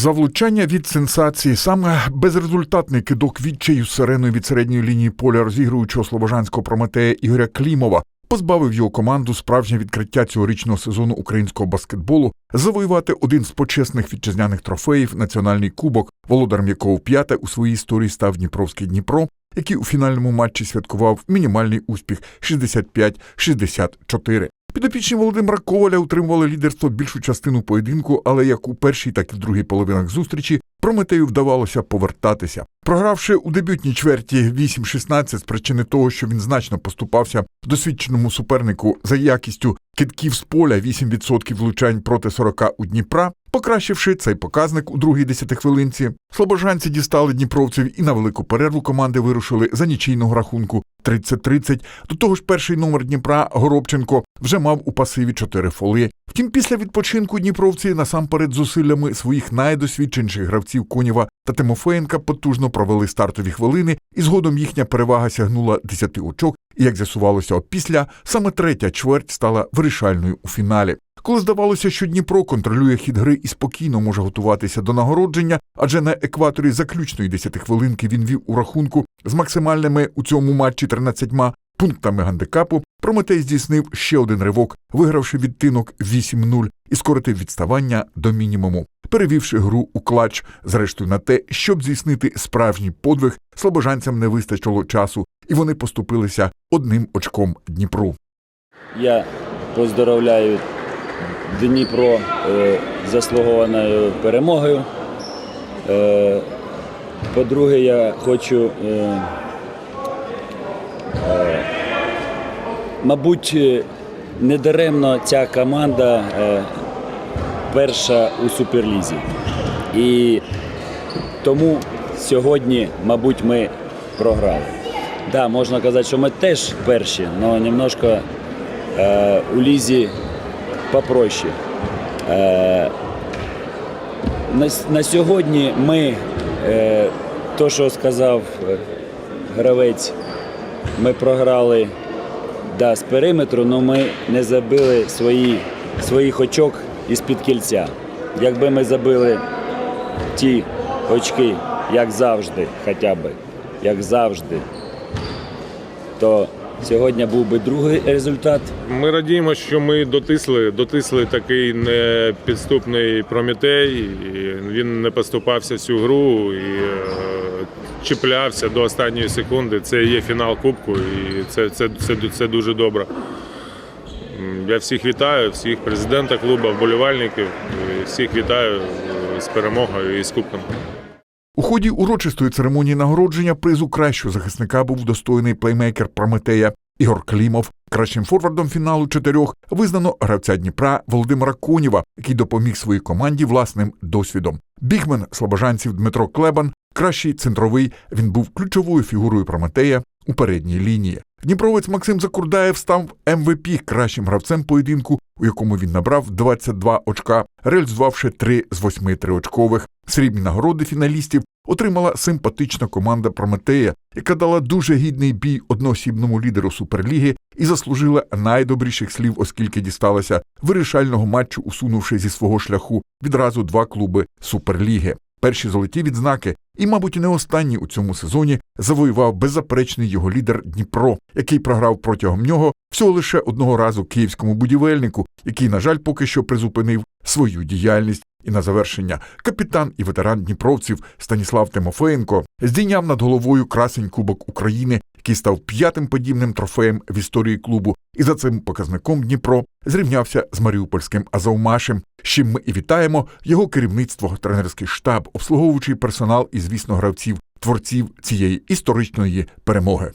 За влучання від сенсації. Саме безрезультатний кидок відчаю сиреною від середньої лінії поля розігруючого слобожанського прометея Ігоря Клімова. Позбавив його команду справжнє відкриття цьогорічного сезону українського баскетболу. Завоювати один з почесних вітчизняних трофеїв національний кубок, володарем якого вп'яте у своїй історії став Дніпровський Дніпро, який у фінальному матчі святкував мінімальний успіх 65-64. Підопічні Володимира Коваля утримували лідерство більшу частину поєдинку, але як у першій, так і в другій половинах зустрічі Прометею вдавалося повертатися. Програвши у дебютній чверті 8-16 з причини того, що він значно поступався досвідченому супернику за якістю китків з поля 8% влучань проти 40 у Дніпра, покращивши цей показник у другій десятихвилинці, слобожанці дістали дніпровців і на велику перерву команди вирушили за нічийного рахунку 30-30. До того ж, перший номер Дніпра Горобченко вже мав у пасиві чотири фоли. Втім, після відпочинку дніпровці насамперед зусиллями своїх найдосвідченіших гравців Конєва та Тимофеєнка потужно провели стартові хвилини, і згодом їхня перевага сягнула 10 очок. І як з'ясувалося опісля, саме третя чверть стала вирішальною у фіналі. Коли здавалося, що Дніпро контролює хід гри і спокійно може готуватися до нагородження, адже на екваторі заключної десятихвилинки він вів у рахунку з максимальними у цьому матчі 13 пунктами гандикапу, Прометей здійснив ще один ривок, вигравши відтинок 8-0 і скоротив відставання до мінімуму, перевівши гру у клач. Зрештою, на те, щоб здійснити справжній подвиг, слобожанцям не вистачило часу, і вони поступилися одним очком Дніпру. Я поздоровляю Дніпро е, заслугованою перемогою. Е, По-друге, я хочу, е, е, мабуть, е, недаремно ця команда е, перша у Суперлізі. І тому сьогодні, мабуть, ми програли. Так, да, можна казати, що ми теж перші, але немножко е, у лізі попроще. Е, на, на сьогодні ми, е, то, що сказав е, гравець, ми програли да, з периметру, але ми не забили свої, своїх очок із-під кільця. Якби ми забили ті очки, як завжди, хоча б, як завжди, то сьогодні був би другий результат. Ми радіємо, що ми дотисли, дотисли такий непідступний Прометей. Він не поступався всю гру і е, чіплявся до останньої секунди. Це є фінал Кубку, і це, це, це, це дуже добре. Я всіх вітаю, всіх президента клубу, вболівальників, всіх вітаю з перемогою і з кубком. У ході урочистої церемонії нагородження призу кращого захисника був достойний плеймейкер Прометея Ігор Клімов. Кращим форвардом фіналу чотирьох визнано гравця Дніпра Володимира Конєва, який допоміг своїй команді власним досвідом. Бігмен слобожанців Дмитро Клебан, кращий центровий. Він був ключовою фігурою Прометея у передній лінії. Дніпровець Максим Закурдаєв став МВП кращим гравцем поєдинку, у якому він набрав 22 очка, реалізувавши 3 з 8 триочкових. Срібні нагороди фіналістів отримала симпатична команда Прометея, яка дала дуже гідний бій одноосібному лідеру Суперліги і заслужила найдобріших слів, оскільки дісталася вирішального матчу, усунувши зі свого шляху відразу два клуби Суперліги. Перші золоті відзнаки, і, мабуть, не останні у цьому сезоні завоював беззаперечний його лідер Дніпро, який програв протягом нього всього лише одного разу київському будівельнику, який, на жаль, поки що призупинив свою діяльність. І на завершення капітан і ветеран дніпровців Станіслав Тимофеєнко здійняв над головою красень Кубок України, який став п'ятим подібним трофеєм в історії клубу, і за цим показником Дніпро зрівнявся з Маріупольським Азовмашем. з чим ми і вітаємо його керівництво, тренерський штаб, обслуговуючий персонал і, звісно, гравців, творців цієї історичної перемоги.